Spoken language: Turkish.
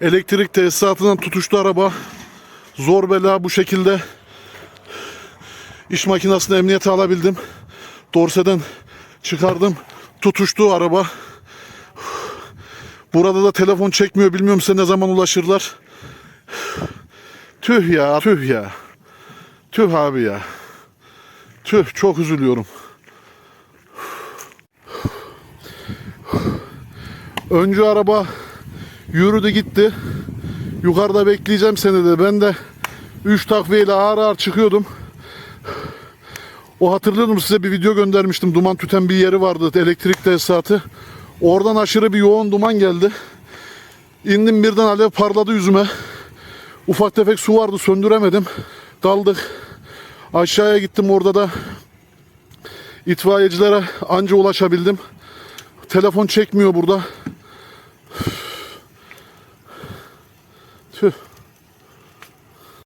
Elektrik tesisatından tutuştu araba. Zor bela bu şekilde iş makinesini emniyete alabildim. Dorseden çıkardım. Tutuştu araba. Burada da telefon çekmiyor. Bilmiyorum size ne zaman ulaşırlar. Tüh ya, tüh ya. Tüh abi ya. Tüh çok üzülüyorum. Öncü araba yürüdü gitti. Yukarıda bekleyeceğim seni de. Ben de 3 takviyeyle ağır ağır çıkıyordum. O hatırlıyorum size bir video göndermiştim. Duman tüten bir yeri vardı. Elektrik tesisatı. Oradan aşırı bir yoğun duman geldi. İndim birden alev parladı yüzüme. Ufak tefek su vardı söndüremedim. Daldık. Aşağıya gittim orada da itfaiyecilere anca ulaşabildim. Telefon çekmiyor burada. Tüh.